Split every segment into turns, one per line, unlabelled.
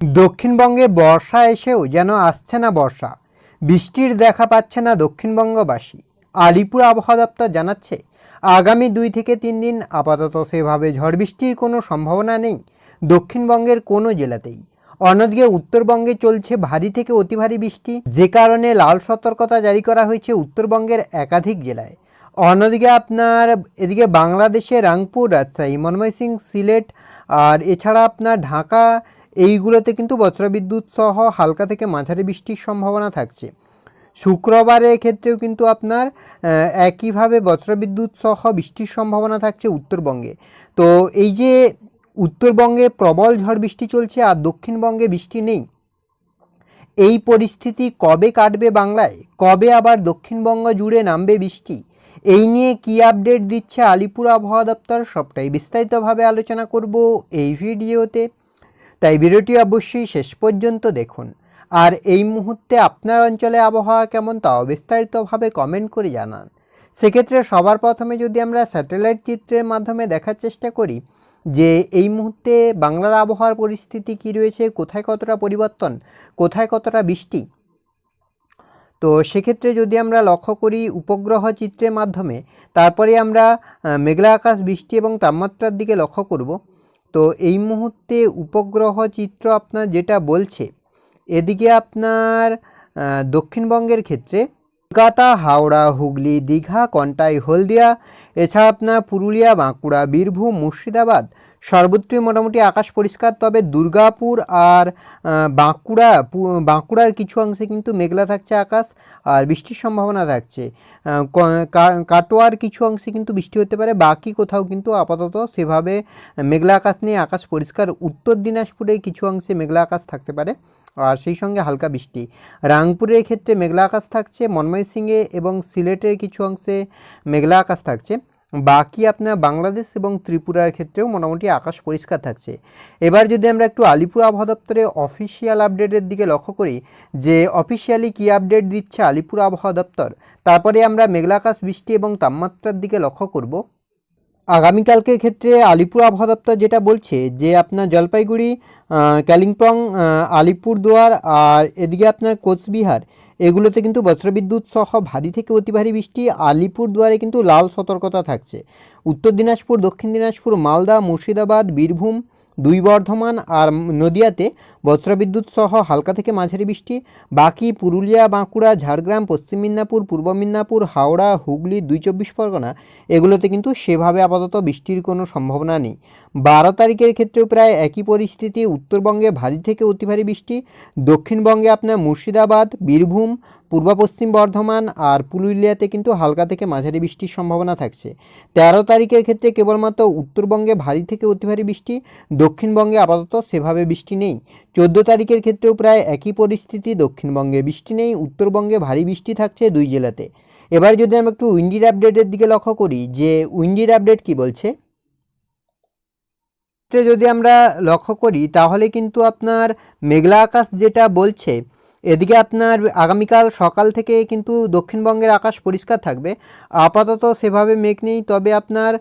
দক্ষিণবঙ্গে বর্ষা এসেও যেন আসছে না বর্ষা, বৃষ্টির দেখা পাচ্ছে না দক্ষিণবঙ্গবাসী। আলিপুর আবহাওয়া দপ্তর জানাচ্ছে, আগামী দুই থেকে তিন দিন আপাতত সেভাবে ঝড় বৃষ্টির কোনো সম্ভাবনা নেই দক্ষিণবঙ্গের কোনো জেলাতেই। অন্যদিকে উত্তরবঙ্গে চলছে ভারী থেকে অতি ভারী বৃষ্টি, যে কারণে লাল সতর্কতা জারি করা হয়েছে উত্তরবঙ্গের একাধিক জেলায়। অন্যদিকে আপনার এদিকে বাংলাদেশে রাংপুর, রাজশাহী মনময় সিং সিলেট, আর এছাড়া আপনার ঢাকা এইগুলোতে কিন্তু বজ্রবিদ্যুৎ সহ হালকা থেকে মাঝারি বৃষ্টির সম্ভাবনা থাকছে। শুক্রবারের ক্ষেত্রেও কিন্তু আপনার একইভাবে বজ্রবিদ্যুৎ সহ বৃষ্টির সম্ভাবনা থাকছে উত্তরবঙ্গে। তো এই যে উত্তরবঙ্গে প্রবল ঝড় বৃষ্টি চলছে আর দক্ষিণবঙ্গে বৃষ্টি নেই, এই পরিস্থিতি কবে কাটবে বাংলায়? কবে আবার দক্ষিণবঙ্গ জুড়ে নামবে বৃষ্টি? এই নিয়ে কী আপডেট দিচ্ছে আলিপুর আবহাওয়া দপ্তর? সবটাই বিস্তারিতভাবে আলোচনা করব এই ভিডিওতে। তাই ভিডিওটি অবশ্যই শেষ পর্যন্ত দেখুন। আর এই মুহূর্তে আপনার অঞ্চলে আবহাওয়া কেমন তাও বিস্তারিতভাবে কমেন্ট করে জানান। সেক্ষেত্রে সবার প্রথমে যদি আমরা স্যাটেলাইট চিত্রের মাধ্যমে দেখার চেষ্টা করি, যে এই মুহূর্তে বাংলার আবহাওয়ার পরিস্থিতি কী রয়েছে, কোথায় কতটা পরিবর্তন, কোথায় কতটা বৃষ্টি। তো সেক্ষেত্রে যদি আমরা লক্ষ্য করি উপগ্রহ চিত্রের মাধ্যমে, তারপরে আমরা মেঘলা আকাশ, বৃষ্টি এবং তাপমাত্রার দিকে লক্ষ্য করব তো এই মুহূর্তে উপগ্রহ চিত্র আপনার যেটা বলছে, এদিকে আপনার দক্ষিণবঙ্গের ক্ষেত্রে কলকাতা, হাওড়া, হুগলি, দীঘা, কন্টাই, হলদিয়া এছাড়া আপনার পুরুলিয়া, বাঁকুড়া, বীরভূম, মুর্শিদাবাদ সর্বত্রই মোটামুটি আকাশ পরিষ্কার। তবে দুর্গাপুর আর বাঁকুড়া বাঁকুড়ার কিছু অংশে কিন্তু মেঘলা থাকছে আকাশ আর বৃষ্টির সম্ভাবনা থাকছে। কাটোয়ার কিছু অংশে কিন্তু বৃষ্টি হতে পারে, বাকি কোথাও কিন্তু আপাতত সেভাবে মেঘলা আকাশ নিয়ে আকাশ পরিষ্কার। উত্তর দিনাজপুরে কিছু অংশে মেঘলা আকাশ থাকতে পারে আর সেই সঙ্গে হালকা বৃষ্টি। রাংপুরের ক্ষেত্রে মেঘলা আকাশ থাকছে ময়মনসিংহে এবং সিলেটের কিছু অংশে মেঘলা আকাশ থাকছে। বাকি আপনার বাংলাদেশ এবং ত্রিপুরার ক্ষেত্রেও মোটামুটি আকাশ পরিষ্কার থাকছে। এবার যদি আমরা একটু আলিপুর আবহাওয়া দপ্তরের অফিসিয়াল আপডেটের দিকে লক্ষ্য করি, যে অফিসিয়ালি কী আপডেট দিচ্ছে আলিপুর আবহাওয়া দপ্তর, তারপরে আমরা মেঘলা আকাশ, বৃষ্টি এবং তাপমাত্রার দিকে লক্ষ্য করব। আগামীকালকের ক্ষেত্রে আলিপুর আবহাওয়া দপ্তর যেটা বলছে, যে আপনার জলপাইগুড়ি কালিম্পং আলিপুরদুয়ার আর এদিকে আপনার কোচবিহার এগুলোতে কিন্তু বজ্রবিদ্যুৎ সহ ভারী থেকে অতি ভারী বৃষ্টি আলিপুরদুয়ারে কিন্তু লাল সতর্কতা থাকছে। উত্তর দিনাজপুর, দক্ষিণ দিনাজপুর, মালদা, মুর্শিদাবাদ, বীরভূম, দুই বর্ধমান আর নদিয়াতে বজ্রবিদ্যুৎ সহ হালকা থেকে মাঝারি বৃষ্টি। বাকি পুরুলিয়া, বাঁকুড়া, ঝাড়গ্রাম, পশ্চিম মিদনাপুর, পূর্ব মিদনাপুর, হাওড়া, হুগলি, দুই চব্বিশ পরগনা এগুলোতে কিন্তু সেভাবে আপাতত বৃষ্টির কোনো সম্ভাবনা নেই। বারো তারিখের ক্ষেত্রেও প্রায় একই পরিস্থিতি। উত্তরবঙ্গে ভারী থেকে অতি ভারী বৃষ্টি। দক্ষিণবঙ্গে আপনার মুর্শিদাবাদ, বীরভূম, পূর্ব পশ্চিম বর্ধমান আর পুরুলিয়াতে কিন্তু হালকা থেকে মাঝারি বৃষ্টির সম্ভাবনা থাকছে। তেরো তারিখের ক্ষেত্রে কেবলমাত্র উত্তরবঙ্গে ভারী থেকে অতি ভারী বৃষ্টি। দক্ষিণবঙ্গে আপাতত সেভাবে বৃষ্টি নেই। চোদ্দ তারিখের ক্ষেত্রেও প্রায় একই পরিস্থিতি। দক্ষিণবঙ্গে বৃষ্টি নেই। উত্তরবঙ্গে ভারী বৃষ্টি থাকছে দুই জেলাতে। এবার যদি আমরা একটু উইন্ডির আপডেটের দিকে লক্ষ্য করি, যে উইন্ডির আপডেট কি বলছে? ক্ষেত্রে যদি আমরা লক্ষ্য করি, তাহলে কিন্তু আপনার মেঘলা আকাশ যেটা বলছে, এদিকে আপনার আগামীকাল সকাল থেকে কিন্তু দক্ষিণবঙ্গের আকাশ পরিষ্কার থাকবে। আপাতত সেভাবে মেঘ নেই, তবে আপনার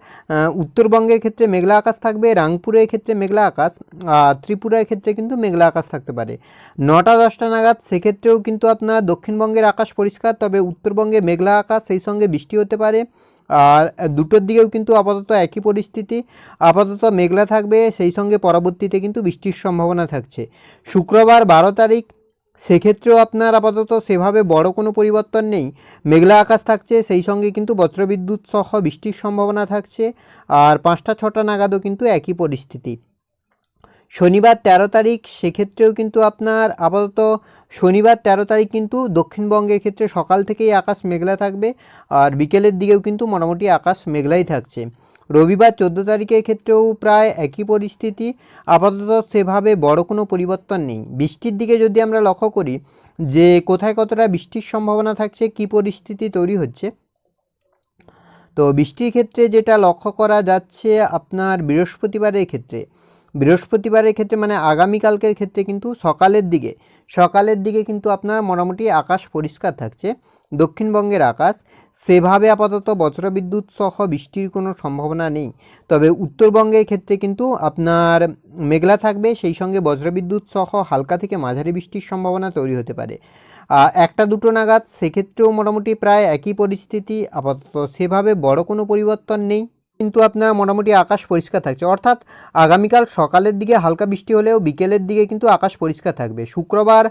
উত্তরবঙ্গের ক্ষেত্রে মেঘলা আকাশ থাকবে, রাংপুরের ক্ষেত্রে মেঘলা আকাশ, আর ত্রিপুরার ক্ষেত্রে কিন্তু মেঘলা আকাশ থাকতে পারে। নটা, দশটা নাগাদ সেক্ষেত্রেও কিন্তু আপনার দক্ষিণবঙ্গের আকাশ পরিষ্কার, তবে উত্তরবঙ্গে মেঘলা আকাশ, সেই সঙ্গে বৃষ্টি হতে পারে। আর দুটোর দিকেও কিন্তু আপাতত একই পরিস্থিতি। আপাতত মেঘলা থাকবে, সেই সঙ্গে পরবর্তীতে কিন্তু বৃষ্টির সম্ভাবনা থাকছে। শুক্রবার বারো তারিখ, সেক্ষেত্রেও আপনার আপাতত সেভাবে বড় কোনো পরিবর্তন নেই। মেঘলা আকাশ থাকছে, সেই সঙ্গে কিন্তু বজ্রবিদ্যুৎ সহ বৃষ্টির সম্ভাবনা থাকছে। আর পাঁচটা ছটা নাগাদও কিন্তু একই পরিস্থিতি। শনিবার তেরো তারিখ, সেক্ষেত্রেও কিন্তু আপনার আপাতত শনিবার তেরো তারিখ কিন্তু দক্ষিণবঙ্গের ক্ষেত্রে সকাল থেকেই আকাশ মেঘলা থাকবে আর বিকেলের দিকেও কিন্তু মোটামুটি আকাশ মেঘলাই থাকছে। রবিবার চোদ্দ তারিখের ক্ষেত্রেও প্রায় একই পরিস্থিতি, আপাতত সেভাবে বড় কোনো পরিবর্তন নেই। বৃষ্টির দিকে যদি আমরা লক্ষ্য করি, যে কোথায় কতটা বৃষ্টির সম্ভাবনা থাকছে, কী পরিস্থিতি তৈরি হচ্ছে? তো বৃষ্টির ক্ষেত্রে যেটা লক্ষ্য করা যাচ্ছে আপনার বৃহস্পতিবারের ক্ষেত্রে বৃহস্পতিবারের ক্ষেত্রে মানে আগামীকালকের ক্ষেত্রে কিন্তু সকালের দিকে সকালের দিকে কিন্তু আপনার মোটামুটি আকাশ পরিষ্কার থাকছে, দক্ষিণবঙ্গের আকাশ। সেভাবে আপাতত বজ্রবিদ্যুৎ সহ বৃষ্টির কোনো সম্ভাবনা নেই। তবে উত্তরবঙ্গের ক্ষেত্রে কিন্তু আপনার মেঘলা থাকবে, সেই সঙ্গে বজ্রবিদ্যুৎ সহ হালকা থেকে মাঝারি বৃষ্টির সম্ভাবনা তৈরি হতে পারে। একটা দুটো নাগাদ, সেক্ষেত্রেও মোটামুটি প্রায় একই পরিস্থিতি, আপাতত সেভাবে বড় কোনো পরিবর্তন নেই। কিন্তু আপনার মোটামুটি আকাশ পরিষ্কার থাকছে। অর্থাৎ আগামীকাল সকালের দিকে হালকা বৃষ্টি হলেও বিকেলের দিকে কিন্তু আকাশ পরিষ্কার থাকবে। শুক্রবার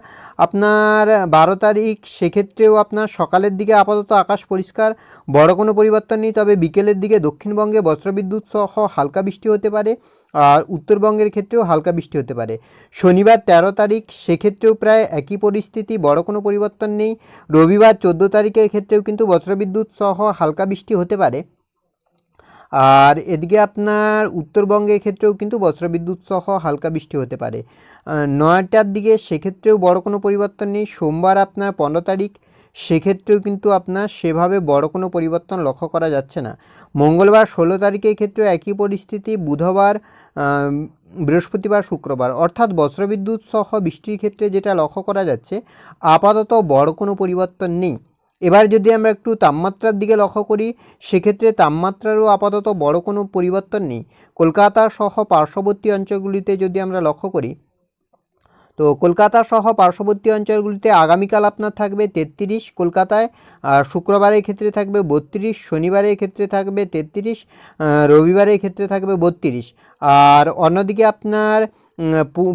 আপনার বারো তারিখ, সেক্ষেত্রেও আপনার সকালের দিকে আপাতত আকাশ পরিষ্কার। বড় কোনো পরিবর্তন নেই, তবে বিকেলের দিকে দক্ষিণবঙ্গে বজ্রবিদ্যুৎ সহ হালকা বৃষ্টি হতে পারে আর উত্তরবঙ্গের ক্ষেত্রেও হালকা বৃষ্টি হতে পারে। শনিবার তেরো তারিখ, সেক্ষেত্রেও প্রায় একই পরিস্থিতি, বড় কোনো পরিবর্তন নেই। রবিবার চোদ্দ তারিখের ক্ষেত্রেও কিন্তু বজ্রবিদ্যুৎ সহ হালকা বৃষ্টি হতে পারে। আর এদিকে আপনার উত্তরবঙ্গের ক্ষেত্রেও কিন্তু বজ্রবিদ্যুৎ সহ হালকা বৃষ্টি হতে পারে। নয়টার দিকে সেক্ষেত্রেও বড় কোনো পরিবর্তন নেই। সোমবার আপনার পনেরো তারিখ, সেক্ষেত্রেও কিন্তু আপনার সেভাবে বড় কোনো পরিবর্তন লক্ষ্য করা যাচ্ছে না। মঙ্গলবার ষোলো তারিখের ক্ষেত্রেও একই পরিস্থিতি, বুধবার বৃহস্পতিবার, শুক্রবার। অর্থাৎ বজ্রবিদ্যুৎ সহ বৃষ্টির ক্ষেত্রে যেটা লক্ষ্য করা যাচ্ছে, আপাতত বড় কোনো পরিবর্তন নেই। এবার যদি আমরা একটু তাপমাত্রার দিকে লক্ষ্য করি, সেক্ষেত্রে তাপমাত্রারও আপাতত বড় কোনো পরিবর্তন নেই। কলকাতা সহ পার্শ্ববর্তী অঞ্চলগুলিতে যদি আমরা লক্ষ্য করি, তো কলকাতা সহ পার্শ্ববর্তী অঞ্চলগুলিতে আগামীকাল আপনার থাকবে তেত্রিশ, কলকাতায় আর শুক্রবারের ক্ষেত্রে থাকবে বত্রিশ, শনিবারের ক্ষেত্রে থাকবে তেত্রিশ রবিবারের ক্ষেত্রে থাকবে বত্রিশ। আর অন্যদিকে আপনার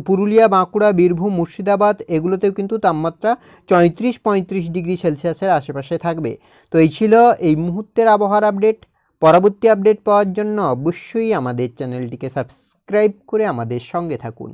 পুরুলিয়া, বাঁকুড়া, বীরভূম, মুর্শিদাবাদ, এগুলোতেও কিন্তু তাপমাত্রা চৈত্রিশ, পঁয়ত্রিশ ডিগ্রি সেলসিয়াসের আশেপাশে থাকবে। তো এই ছিল এই মুহূর্তের আবহাওয়ার আপডেট। পরবর্তী আপডেট পাওয়ার জন্য অবশ্যই আমাদের চ্যানেলটিকে সাবস্ক্রাইব করে আমাদের সঙ্গে থাকুন।